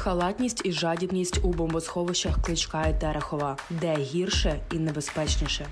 Халатність і жадібність у бомбосховищах Кличка і Терехова. Де гірше і небезпечніше.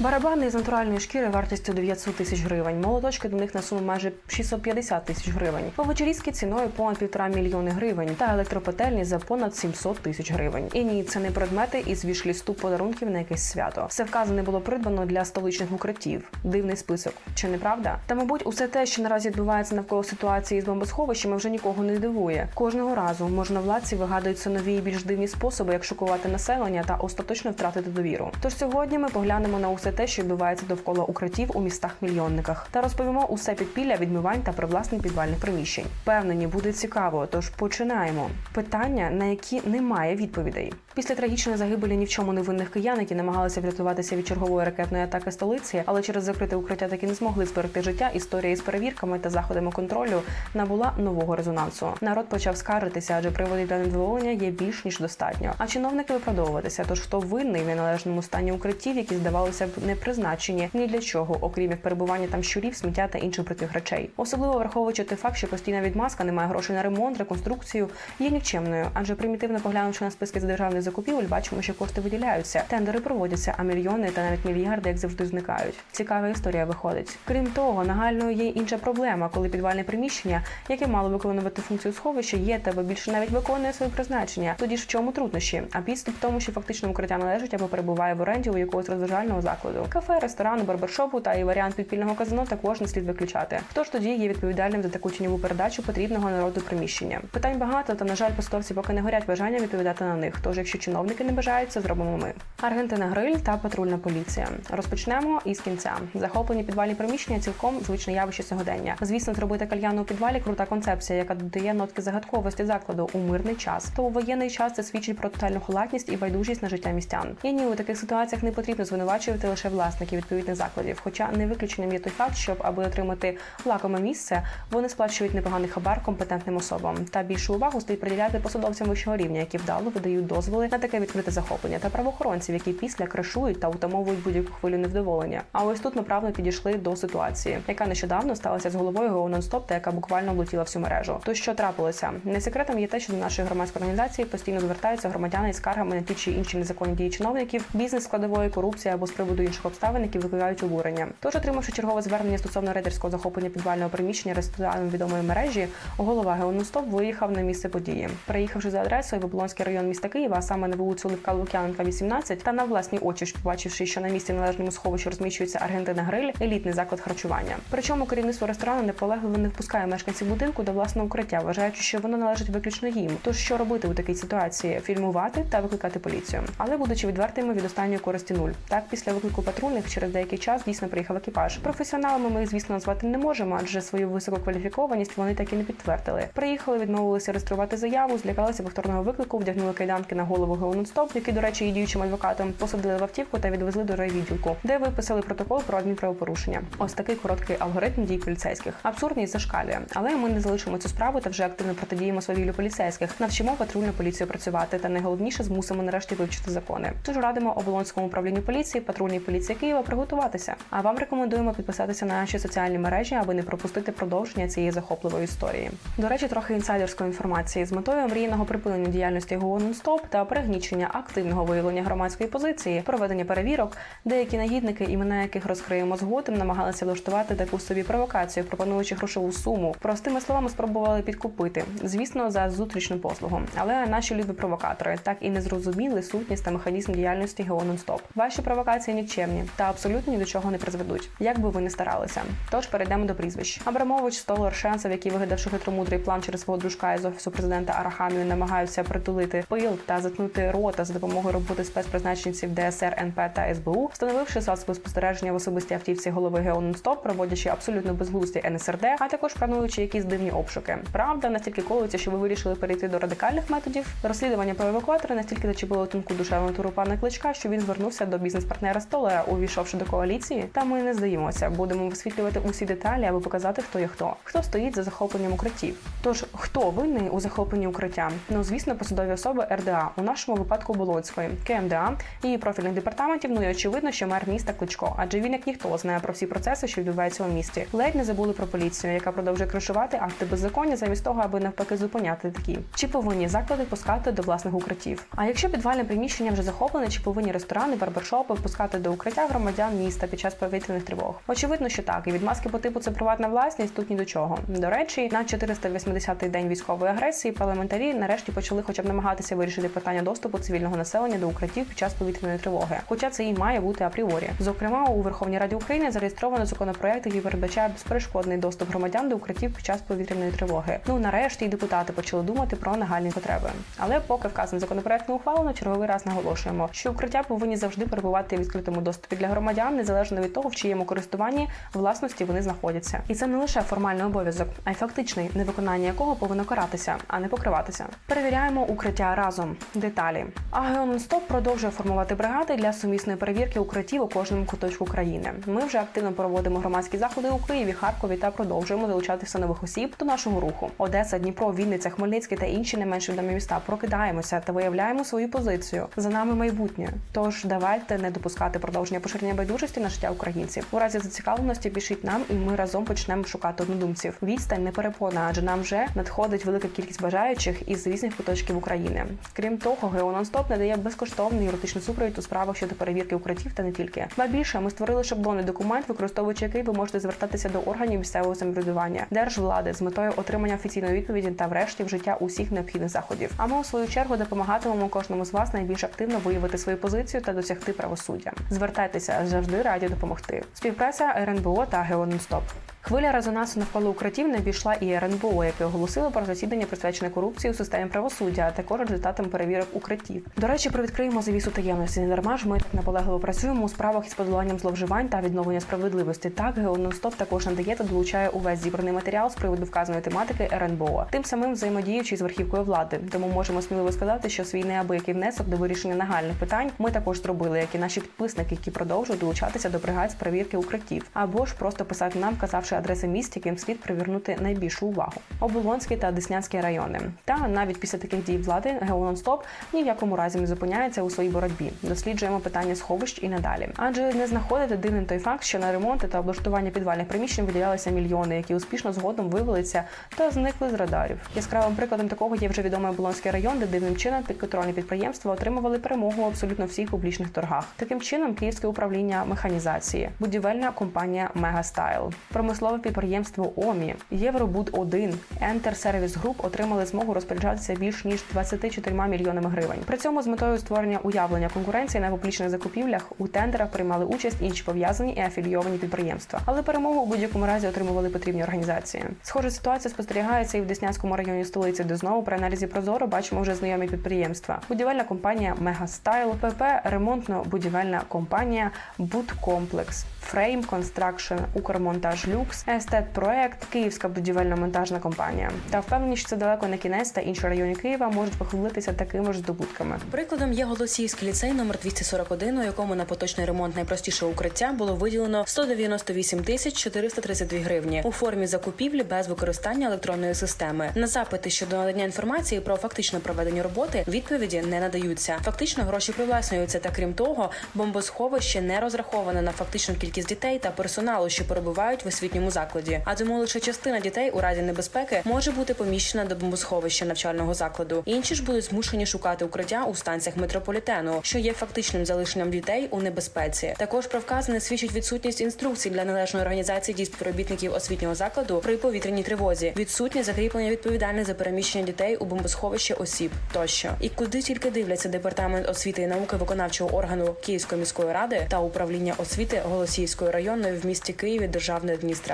Барабани з натуральної шкіри вартістю 900 тисяч гривень. Молоточки до них на суму майже 650 тисяч гривень. Овочерізки ціною понад півтора мільйони гривень та електропетельні за понад 700 тисяч гривень. І ні, це не предмети із вішлісту подарунків на якесь свято. Все вказане було придбано для столичних укриттів. Дивний список, чи не правда? Та мабуть, усе те, що наразі відбувається навколо ситуації з бомбосховищами, вже нікого не дивує. Кожного разу можновладці вигадуються нові і більш дивні способи, як шокувати населення та остаточно втратити довіру. Тож сьогодні ми поглянемо на усе те, що відбувається довкола укриттів у містах-мільйонниках, та розповімо усе підпілля відмивань та привласнень підвальних приміщень. Впевнені, буде цікаво. Тож починаємо. Питання, на які немає відповідей. Після трагічної загибелі ні в чому невинних киян, які намагалися врятуватися від чергової ракетної атаки столиці, але через закрите укриття таки не змогли зберегти життя. Історія з перевірками та заходами контролю набула нового резонансу. Народ почав скаржитися, адже приводів для невдоволення є більш ніж достатньо. А чиновники виправдовуватися. Тож хто винний в неналежному стані укриттів, які здавалося б не призначені ні для чого, окрім як перебування там щурів, сміття та інших брудних речей. Особливо враховуючи той факт, що постійна відмазка, немає грошей на ремонт, реконструкцію, є нікчемною, адже примітивно поглянувши на списки з державних закупівель, бачимо, що кошти виділяються, тендери проводяться, а мільйони та навіть мільярди, як завжди, зникають. Цікава історія виходить. Крім того, нагальною є інша проблема, коли підвальне приміщення, яке мало виконувати функцію сховища, є та більше навіть виконує своє призначення. Тоді ж в чому труднощі? А підступ в тому, що фактично укриття належить або перебуває в оренді у якогось розважального закладу, кафе, ресторану, барбершопу та і варіант підпільного казино також не слід виключати. Хто ж тоді є відповідальним за таку тіньову передачу потрібного народу приміщення? Питань багато, та на жаль, посадовці поки не горять бажання відповідати на них. Тож, якщо чиновники не бажають, це зробимо ми. Аргентина Гриль та патрульна поліція. Розпочнемо із кінця. Захоплені підвальні приміщення цілком звичне явище сьогодення. Звісно, зробити кальяну у підвалі крута концепція, яка додає нотки загадковості закладу у мирний час. То у воєнний час це свідчить про тотальну халатність і байдужість на життя містян. І ні, у таких ситуаціях не потрібно звинувачувати лише власників відповідних закладів. Хоча не виключенням є той факт, щоб аби отримати лакоме місце, вони сплачують непоганий хабар компетентним особам. Та більшу увагу слід приділяти посадовцям вищого рівня, які вдало видають дозволи на таке відкрите захоплення, та правоохоронців, які після кришують та утамовують будь-яку хвилю невдоволення. А ось тут ми правильно підійшли до ситуації, яка нещодавно сталася з головою ГО «Нонстоп» та яка буквально облетіла всю мережу. То що трапилося? Не секретом є те, що до нашої громадської організації постійно звертаються громадяни із скаргами на ті чи інші незаконні дії чиновників, бізнес складової корупції або з приводу інших обставин, які викликають обурення. Тож, отримавши чергове звернення стосовно рейдерського захоплення підвального приміщення рестораном відомої мережі, голова ГО «Нонстоп» виїхав на місце події. Приїхавши за адресою в Оболонський район міста Києва, саме на вулицю Левка Лук'яненка, 18, та на власні очі, побачивши, що на місці належному сховищі розміщується Аргентина Гриль, елітний заклад харчування. Причому керівництво ресторану неполегливо не впускає мешканців будинку до власного укриття, вважаючи, що воно належить виключно їм. Тож що робити у такій ситуації? Фільмувати та викликати поліцію. Але будучи відвертими від останньої користі нуль. Так, після виклику патрульних через деякий час дійсно приїхав екіпаж. Професіоналами ми, звісно, назвати не можемо, адже свою високу кваліфікованість вони так і не підтвердили. Приїхали, відмовилися реєструвати заяву, злякалися повторного виклику, вдягнули кайданки на голову Геононстоп, який, до речі, є діючим адвокатом, посадили в автівку та відвезли до райвідділку, де виписали протокол про адмінправопорушення. Ось такий короткий алгоритм дій поліцейських. Абсурдний зашкалює, але ми не залишимо цю справу та вже активно протидіємо свавіллю поліцейських. Навчимо патрульну поліцію працювати та найголовніше змусимо нарешті вивчити закони. Тож радимо оболонському управлінню поліції, патрульній поліції Києва приготуватися. А вам рекомендуємо підписатися на наші соціальні мережі, аби не пропустити продовження цієї захопливої історії. До речі, трохи інсайдерської інформації з метою мрійного припинення діяльності ГО «Нонстоп» та пригнічення активного виявлення громадської позиції, проведення перевірок, деякі нагідники, імена яких розкриємо згодом, намагалися влаштувати таку собі провокацію, пропонуючи грошову суму. Простими словами, спробували підкупити, звісно, за зустрічну послугу. Але наші любі провокатори так і не зрозуміли сутність та механізм діяльності ГО «Нонстоп». Ваші провокації нікчемні та абсолютно ні до чого не призведуть, як би ви не старалися. Тож перейдемо до прізвищ. Абрамович, Столар, Шенцев, які вигадавши хитромудрий план через свого дружка із офісу президента Арахамію, намагаються притулити пил та заткнути рота за допомогою роботи спецпризначенців ДСР, НП та СБУ, встановивши засоби спостереження в особистій автівці голови ГЕО «Нонстоп», проводячи абсолютно безглузді НСРД, а також плануючи якісь дивні обшуки. Правда, настільки колиться, що ви вирішили перейти до радикальних методів. Розслідування про евакуатора настільки зачепило тонку душевну натуру пана кличка, що він звернувся до бізнес-партнера Столера, увійшовши до коаліції. Та ми не здаємося, будемо висвітлювати усі деталі, аби показати, хто є хто, хто стоїть за захопленням укриттів. Тож хто винний у захопленні укриття? Ну звісно, посадові особи РДА. У нашому випадку Болонської, КМДА, її профільних департаментів. Ну і очевидно, що мер міста Кличко, адже він як ніхто знає про всі процеси, що відбуваються у місті. Ледь не забули про поліцію, яка продовжує кришувати акти беззаконня, замість того, аби навпаки зупиняти такі. Чи повинні заклади пускати до власних укриттів? А якщо підвальне приміщення вже захоплене, чи повинні ресторани, барбершопи впускати до укриття громадян міста під час повітряних тривог? Очевидно, що так, і відмазки по типу це приватна власність тут ні до чого. До речі, на 480-й день військової агресії парламентарі нарешті почали хоча б намагатися вирішити питання доступу цивільного населення до укриттів під час повітряної тривоги. Хоча це і має бути апріорі. Зокрема, у Верховній Раді України зареєстровано законопроект, який передбачає безперешкодний доступ громадян до укриттів під час повітряної тривоги. Ну нарешті і депутати почали думати про нагальні потреби. Але поки вказаний законопроект не ухвалено, черговий раз наголошуємо, що укриття повинні завжди перебувати в відкритому доступі для громадян, незалежно від того, в чиєму користуванні власності вони знаходяться. І це не лише формальний обов'язок, а й фактичний, невиконання якого повинно каратися, а не покриватися. Перевіряємо укриття разом. Деталі. АГО «Стоп» продовжує формувати бригади для сумісної перевірки укриттів у кожному куточку країни. Ми вже активно проводимо громадські заходи у Києві, Харкові та продовжуємо залучати все нових осіб до нашого руху. Одеса, Дніпро, Вінниця, Хмельницький та інші не менш відомі міста. Прокидаємося та виявляємо свою позицію. За нами майбутнє. Тож давайте не допускати продовження поширення байдужості на життя українців. У разі зацікавленості пишіть нам, і ми разом почнемо шукати однодумців. Відстань не перепона, адже нам вже надходить велика кількість бажаючих із різних куточків України. Крім того, Геононстоп надає безкоштовний юридичний супровід у справах щодо перевірки укриттів та не тільки. Ба більше ми створили шаблонний документ, використовуючи який ви можете звертатися до органів місцевого самоврядування, держвлади з метою отримання офіційної відповіді та врешті вжиття усіх необхідних заходів. А ми у свою чергу допомагатимемо кожному з вас найбільш активно виявити свою позицію та досягти правосуддя. Звертайтеся завжди раді допомогти. Співпраця РНБО та Геононстоп. Хвиля резонансу навколо укриттів не обійшла і РНБО, яке оголосило про засідання присвячене корупції у системі правосуддя, а також результатам перевірок укриттів. До речі, привідкриємо завісу таємності. Не дарма ж ми так наполегливо працюємо у справах із подоланням зловживань та відновлення справедливості. Так Геононстоп також надає та долучає увесь зібраний матеріал з приводу вказаної тематики РНБО, тим самим взаємодіючи з верхівкою влади. Тому можемо сміливо сказати, що свій неабиякий внесок до вирішення нагальних питань ми також зробили, як і наші підписники, які продовжують долучатися до бригад з перевірки укриттів, або ж просто писати нам, казавши адреси міст, яким слід привернути найбільшу увагу. Оболонський та Деснянський райони. Та навіть після таких дій влади Геононстоп ні в якому разі не зупиняється у своїй боротьбі. Досліджуємо питання сховищ і надалі. Адже не знаходити дивним той факт, що на ремонти та облаштування підвальних приміщень виділялися мільйони, які успішно згодом вивелися та зникли з радарів. Яскравим прикладом такого є вже відомий Оболонський район, де дивним чином підконтрольні підприємства отримували перемогу абсолютно всіх публічних торгах. Таким чином, Київське управління механізації, будівельна компанія Мегастайл, промислове підприємство ОМІ, Євробуд 1 Ентер Сервіс Груп отримали змогу розпоряджатися більш ніж 24 мільйонами гривень. При цьому з метою створення уявлення конкуренції на публічних закупівлях у тендерах приймали участь інші пов'язані і афілійовані підприємства, але перемогу у будь-якому разі отримували потрібні організації. Схожа ситуація спостерігається і в Деснянському районі столиці, де знову при аналізі Прозоро бачимо вже знайомі підприємства. Будівельна компанія Мегастайл, ПП ремонтно-будівельна компанія Будкомплекс, Фрейм Констракшн, Укрмонтаж Люкс, Естет Проект, Київська будівельно-монтажна компанія. Та впевнені, що це далеко не кінець, та інші райони Києва можуть похвалитися такими ж здобутками. Прикладом є Голосіївський ліцей номер 241, у якому на поточний ремонт найпростішого укриття було виділено 198 тисяч 432 гривні у формі закупівлі без використання електронної системи. На запити щодо надання інформації про фактичне проведення роботи відповіді не надаються. Фактично гроші привласнюються, та крім того, бомбосховище не розраховане на фактичну кількість дітей та персоналу, що перебувають в освітньому закладі. А тому лише частина дітей у разі небезпеки може бути поміщена до бомбосховища навчального закладу. Інші ж будуть змушені шукати укриття у станціях метрополітену, що є фактичним залишенням дітей у небезпеці. Також про вказане свідчить відсутність інструкцій для належної організації дій співробітників освітнього закладу при повітряній тривозі, відсутнє закріплення відповідальних за переміщення дітей у бомбосховище осіб тощо. І куди тільки дивляться департамент освіти і науки виконавчого органу Київської міської ради та управління освіти Голосіївської районної в місті Києві державної адміністрації.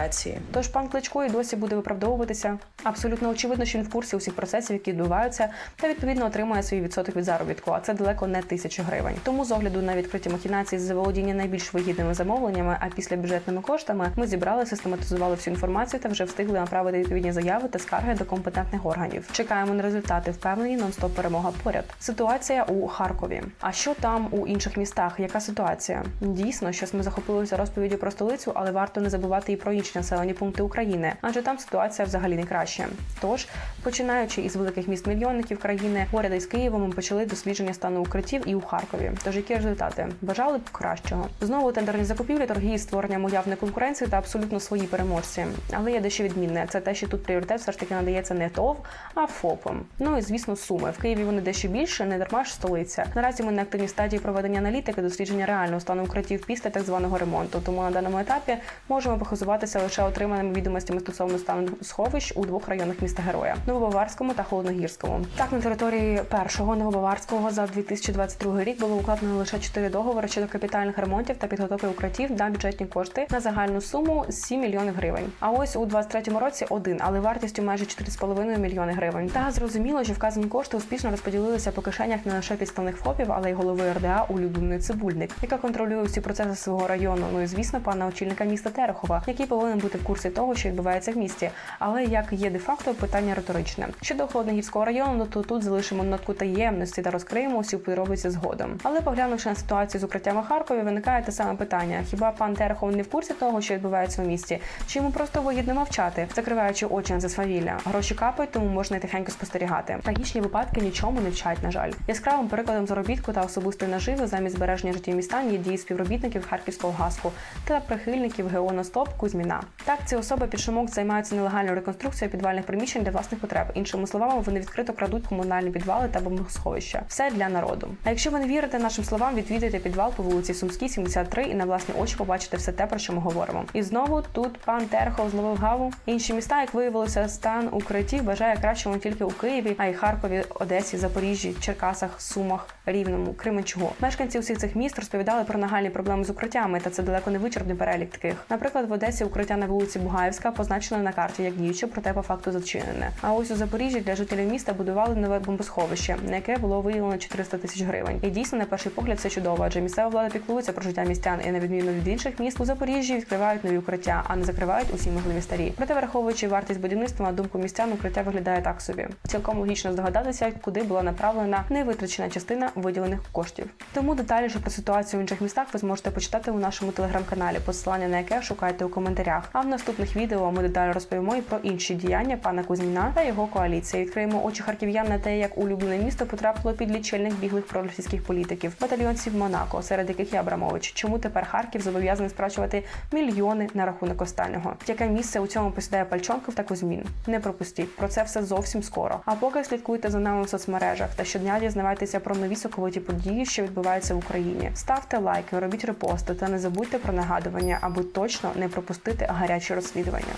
Тож пан Кличко і досі буде виправдовуватися. Абсолютно очевидно, що він в курсі усіх процесів, які відбуваються, та відповідно отримує свій відсоток від заробітку. А це далеко не тисячі гривень. Тому з огляду на відкриті махінації з заволодіння найбільш вигідними замовленнями, а після бюджетними коштами ми зібрали, систематизували всю інформацію та вже встигли направити відповідні заяви та скарги до компетентних органів. Чекаємо на результати. Впевнені, нон-стоп перемога поряд. Ситуація у Харкові. А що там у інших містах? Яка ситуація? Дійсно, щось ми захопилися розповіддю про столицю, але варто не забувати і про інші найбільші населені пункти України, адже там ситуація взагалі не краща. Тож, починаючи із великих міст мільйонників країни, поряд із Києвом почали дослідження стану укриттів і у Харкові. Тож які результати? Бажали б кращого. Знову тендерні закупівлі, торги із створенням уявної конкуренції та абсолютно свої переможці. Але є дещо відмінне. Це те, що тут пріоритет все ж таки надається не ТОВ, а ФОПам. Ну і звісно, суми. В Києві вони дещо більше, не дарма ж столиця. Наразі ми на активній стадії проведення аналітики, дослідження реального стану укриттів після так званого ремонту. Тому на даному етапі можемо похизуватися лише отриманими відомостями стосовно стану сховищ у двох районах міста Героя Новобаварському та Холодногірському. Так, на території першого Новобаварського за 2022 рік було укладено лише 4 договори щодо капітальних ремонтів та підготовки укриттів на бюджетні кошти на загальну суму 7 мільйонів гривень. А ось у 23 році один, але вартістю майже 4,5 мільйони гривень. Та зрозуміло, що вказані кошти успішно розподілилися по кишенях не лише підставних ФОПів, але й голови РДА улюблений цибульник, яка контролює всі процеси свого району. Ну і звісно, пана очільника міста Терехова, який повинен бути в курсі того, що відбувається в місті. Але як є де-факто питання риторичне. Щодо холодногірського району, то тут залишимо нотку таємності та розкриємо усі подробиці згодом. Але поглянувши на ситуацію з укриттями Харкові, виникає те саме питання: хіба пан Терехов не в курсі того, що відбувається в місті? Чи йому просто вигідно мовчати, закриваючи очі на це свавілля? Гроші капають, тому можна й тихенько спостерігати. Трагічні випадки нічому не вчать, на жаль. Яскравим прикладом заробітку та особистої наживи замість збереження життів містан є дії співробітників харківського газку та прихильників ГО «Настоп» Кузьміна. Так, ці особи під шумок займаються нелегальною реконструкцією підвальних приміщень для власних потреб. Іншими словами, вони відкрито крадуть комунальні підвали та бомбосховища. Все для народу. А якщо ви не вірите нашим словам, відвідайте підвал по вулиці Сумській, 73 і на власні очі побачите все те, про що ми говоримо. І знову тут пан Терхов зловив гаву. Інші міста, як виявилося, стан укриттів бажає кращого не тільки у Києві, а й Харкові, Одесі, Запоріжжі, Черкасах, Сумах, Рівному, Кременчугу. Мешканці усіх цих міст розповідали про нагальні проблеми з укриттями, та це далеко не вичерпний перелік таких. Наприклад, в Одесі укриття на вулиці Бугаївська позначено на карті як діюче, проте по факту зачинене. А ось у Запоріжжі для жителів міста будували нове бомбосховище, на яке було виділено 400 тисяч гривень. І дійсно, на перший погляд, це чудово, адже місцева влада піклується про життя містян і на відміну від інших міст у Запоріжжі відкривають нові укриття, а не закривають усі можливі старі. Проте, враховуючи вартість будівництва, на думку містян, укриття виглядає так собі. Цілком логічно здогадатися, куди була направлена невитрачена частина виділених коштів. Тому детальніше про ситуацію в інших містах ви зможете почитати у нашому телеграм-каналі, посилання на яке шукайте у коментарях. А в наступних відео ми детально розповімо і про інші діяння пана Кузьміна та його коаліції. Відкриємо очі харків'ян на те, як улюблене місто потрапило під лічильних біглих проросійських політиків, батальйонців Монако, серед яких є Абрамович. Чому тепер Харків зобов'язаний сплачувати мільйони на рахунок останнього? Яке місце у цьому посідає Пальчонков та Кузьмін? Не пропустіть про це все зовсім скоро. А поки слідкуйте за нами в соцмережах та щодня дізнавайтеся про нові соковиті події, що відбуваються в Україні. Ставте лайки, робіть репости та не забудьте про нагадування, аби точно не пропустити гарячі розслідування.